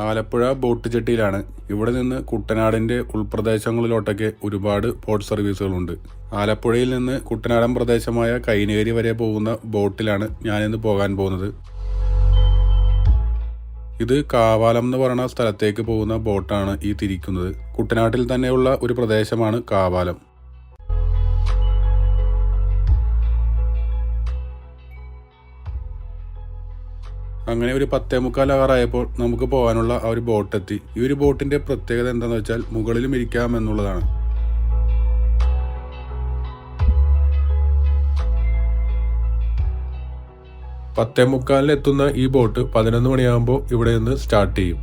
Alappuzha boat ജെട്ടിയിലാണ്. ഇവിടെ നിന്ന് കുട്ടനാടിന്റെ ഉൾപ്രദേശങ്ങളിലോട്ടൊക്കെ ഒരുപാട് ബോട്ട് സർവീസുകളുണ്ട്. ആലപ്പുഴയിൽ നിന്ന് കുട്ടനാടൻ പ്രദേശമായ കൈനേരി വരെ പോകുന്ന ബോട്ടിലാണ് ഞാനിന്ന് പോകാൻ പോകുന്നത്. ഇത് കാവാലം എന്ന് പറയുന്ന സ്ഥലത്തേക്ക് പോകുന്ന ബോട്ടാണ് ഈ തിരിക്കുന്നത്. കുട്ടനാട്ടിൽ തന്നെയുള്ള ഒരു പ്രദേശമാണ് കാവാലം. അങ്ങനെ ഒരു പത്തേ മുക്കാൽ ആറായപ്പോൾ നമുക്ക് പോകാനുള്ള ആ ഒരു ബോട്ട് എത്തി. ഈ ഒരു ബോട്ടിന്റെ പ്രത്യേകത എന്താണെന്ന് വെച്ചാൽ മുകളിലും ഇരിക്കാം എന്നുള്ളതാണ്. പത്തേ മുക്കാലിൽ എത്തുന്ന ഈ ബോട്ട് പതിനൊന്ന് മണിയാകുമ്പോൾ ഇവിടെ നിന്ന് സ്റ്റാർട്ട് ചെയ്യും.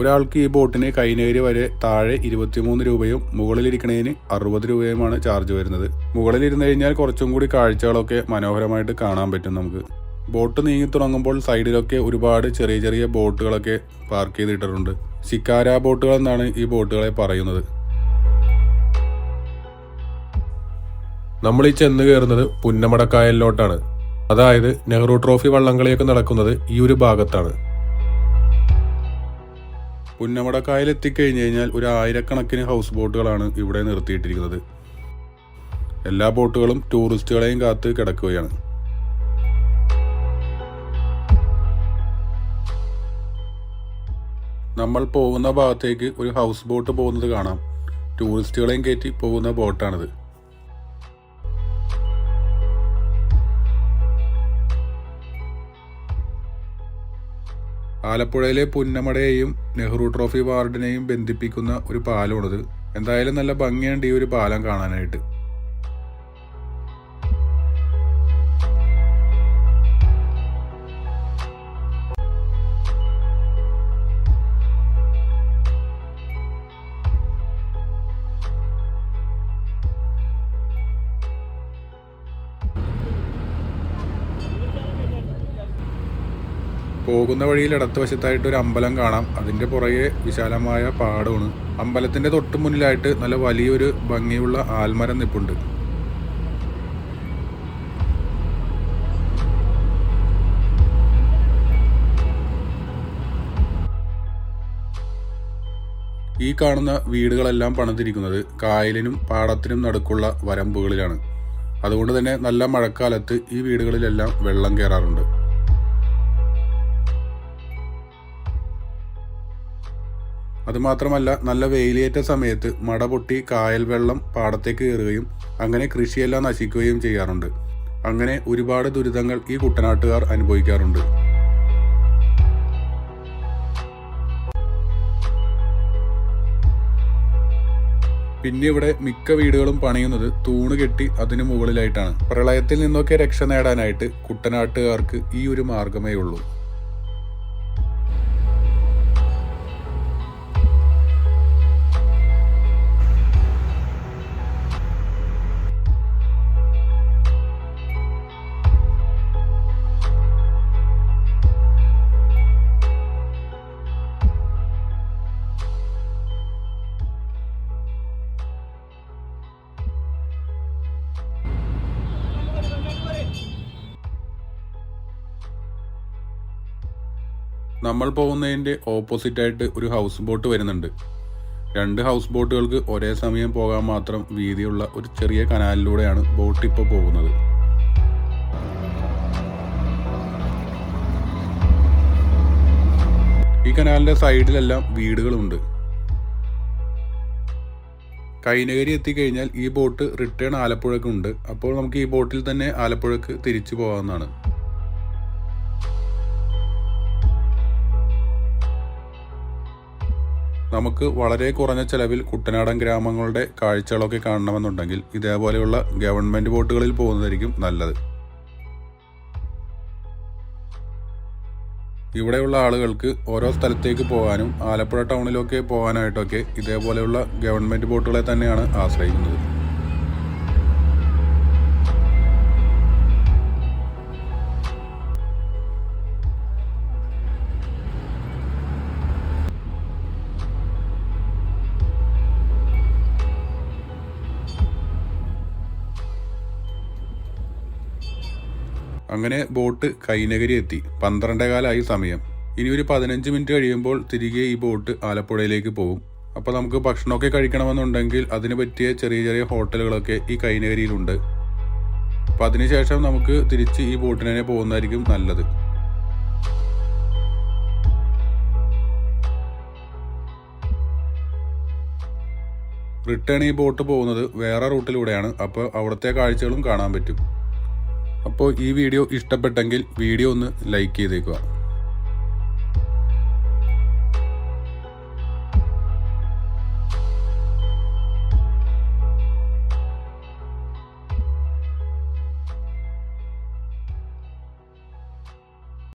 ഒരാൾക്ക് ഈ ബോട്ടിന് കൈനേരി വരെ താഴെ ഇരുപത്തിമൂന്ന് രൂപയും മുകളിലിരിക്കണതിന് അറുപത് രൂപയുമാണ് ചാർജ് വരുന്നത്. മുകളിലിരുന്ന് കഴിഞ്ഞാൽ കുറച്ചും കൂടി കാഴ്ചകളൊക്കെ മനോഹരമായിട്ട് കാണാൻ പറ്റും നമുക്ക്. ബോട്ട് നീങ്ങി തുടങ്ങുമ്പോൾ സൈഡിലൊക്കെ ഒരുപാട് ചെറിയ ചെറിയ ബോട്ടുകളൊക്കെ പാർക്ക് ചെയ്തിട്ടിട്ടുണ്ട്. ശിക്കാര ബോട്ടുകൾ എന്നാണ് ഈ ബോട്ടുകളെ പറയുന്നത്. നമ്മൾ ഈ ചെന്ന് കയറുന്നത് പുന്നമടക്കായലിലോട്ടാണ്. അതായത് നെഹ്റു ട്രോഫി വള്ളംകളിയൊക്കെ നടക്കുന്നത് ഈ ഒരു ഭാഗത്താണ്. പുന്നമടക്കായൽ എത്തിക്കഴിഞ്ഞ് കഴിഞ്ഞാൽ ഒരു ആയിരക്കണക്കിന് ഹൗസ് ബോട്ടുകളാണ് ഇവിടെ നിർത്തിയിട്ടിരിക്കുന്നത്. എല്ലാ ബോട്ടുകളും ടൂറിസ്റ്റുകളെയും കാത്ത് കിടക്കുകയാണ്. നമ്മൾ പോകുന്ന ഭാഗത്തേക്ക് ഒരു ഹൗസ് ബോട്ട് പോകുന്നത് കാണാം. ടൂറിസ്റ്റുകളെയും കയറ്റി പോകുന്ന ബോട്ടാണിത് ആലപ്പുഴയിലെ പുന്നമടയെയും നെഹ്റു ട്രോഫി വാർഡിനെയും ബന്ധിപ്പിക്കുന്ന ഒരു പാലമാണത് എന്തായാലും നല്ല ഭംഗിയുണ്ട് ഈ ഒരു പാലം കാണാനായിട്ട്. പോകുന്ന വഴിയിൽ ഇടത്തുവശത്തായിട്ട് ഒരു അമ്പലം കാണാം. അതിന്റെ പുറകെ വിശാലമായ പാടമാണ്. അമ്പലത്തിന്റെ തൊട്ട് മുന്നിലായിട്ട് നല്ല വലിയൊരു ഭംഗിയുള്ള ആൽമരം നിപ്പുണ്ട്. ഈ കാണുന്ന വീടുകളെല്ലാം പണിതിരിക്കുന്നത് കായലിനും പാടത്തിനും നടുക്കുള്ള വരമ്പുകളിലാണ്. അതുകൊണ്ട് തന്നെ നല്ല മഴക്കാലത്ത് ഈ വീടുകളിലെല്ലാം വെള്ളം കയറാറുണ്ട്. അതുമാത്രമല്ല നല്ല വെയിലേറ്റ സമയത്ത് മട പൊട്ടി കായൽ വെള്ളം പാടത്തേക്ക് കയറുകയും അങ്ങനെ കൃഷിയെല്ലാം നശിക്കുകയും ചെയ്യാറുണ്ട്. അങ്ങനെ ഒരുപാട് ദുരിതങ്ങൾ ഈ കുട്ടനാട്ടുകാർ അനുഭവിക്കാറുണ്ട്. പിന്നെ ഇവിടെ മിക്ക വീടുകളും പണിയുന്നത് തൂണ് കെട്ടി അതിനു മുകളിലായിട്ടാണ്. പ്രളയത്തിൽ നിന്നൊക്കെ രക്ഷ നേടാനായിട്ട് കുട്ടനാട്ടുകാർക്ക് ഈ ഒരു മാർഗമേ ഉള്ളൂ. നമ്മൾ പോകുന്നതിന്റെ ഓപ്പോസിറ്റായിട്ട് ഒരു ഹൗസ് ബോട്ട് വരുന്നുണ്ട്. രണ്ട് ഹൗസ് ബോട്ടുകൾക്ക് ഒരേ സമയം പോകാൻ മാത്രം വീതിയുള്ള ഒരു ചെറിയ കനാലിലൂടെയാണ് ബോട്ട് ഇപ്പോൾ പോകുന്നത്. ഈ കനാലിന്റെ സൈഡിലെല്ലാം വീടുകളുണ്ട്. കൈനഗരി എത്തിക്കഴിഞ്ഞാൽ ഈ ബോട്ട് റിട്ടേൺ ആലപ്പുഴക്കുണ്ട്. അപ്പോൾ നമുക്ക് ഈ ബോട്ടിൽ തന്നെ ആലപ്പുഴക്ക് തിരിച്ചു പോകാവുന്നതാണ്. നമുക്ക് വളരെ കുറഞ്ഞ ചെലവിൽ കുട്ടനാടൻ ഗ്രാമങ്ങളുടെ കാഴ്ചകളൊക്കെ കാണണമെന്നുണ്ടെങ്കിൽ ഇതേപോലെയുള്ള ഗവൺമെന്റ് ബോട്ടുകളിൽ പോകുന്നതായിരിക്കും നല്ലത്. ഇവിടെയുള്ള ആളുകൾക്ക് ഓരോ സ്ഥലത്തേക്ക് പോകാനും ആലപ്പുഴ ടൗണിലൊക്കെ പോകാനായിട്ടൊക്കെ ഇതേപോലെയുള്ള ഗവൺമെന്റ് ബോട്ടുകളെ തന്നെയാണ് ആശ്രയിക്കുന്നത്. അങ്ങനെ ബോട്ട് കൈനഗരി എത്തി പന്ത്രണ്ടേകാലായി സമയം. ഇനി ഒരു പതിനഞ്ച് മിനിറ്റ് കഴിയുമ്പോൾ തിരികെ ഈ ബോട്ട് ആലപ്പുഴയിലേക്ക് പോകും. അപ്പോൾ നമുക്ക് ഭക്ഷണമൊക്കെ കഴിക്കണമെന്നുണ്ടെങ്കിൽ അതിന് പറ്റിയ ചെറിയ ചെറിയ ഹോട്ടലുകളൊക്കെ ഈ കൈനഗരിയിലുണ്ട്. അപ്പം അതിനുശേഷം നമുക്ക് തിരിച്ച് ഈ ബോട്ടിന് തന്നെ പോകുന്നതായിരിക്കും നല്ലത്. റിട്ടേൺ ഈ ബോട്ട് പോകുന്നത് വേറെ റൂട്ടിലൂടെയാണ്. അപ്പോൾ അവിടുത്തെ കാഴ്ചകളും കാണാൻ പറ്റും. അപ്പോൾ ഈ വീഡിയോ ഇഷ്ടപ്പെട്ടെങ്കിൽ വീഡിയോ ഒന്ന് ലൈക്ക് ചെയ്തേക്കുക.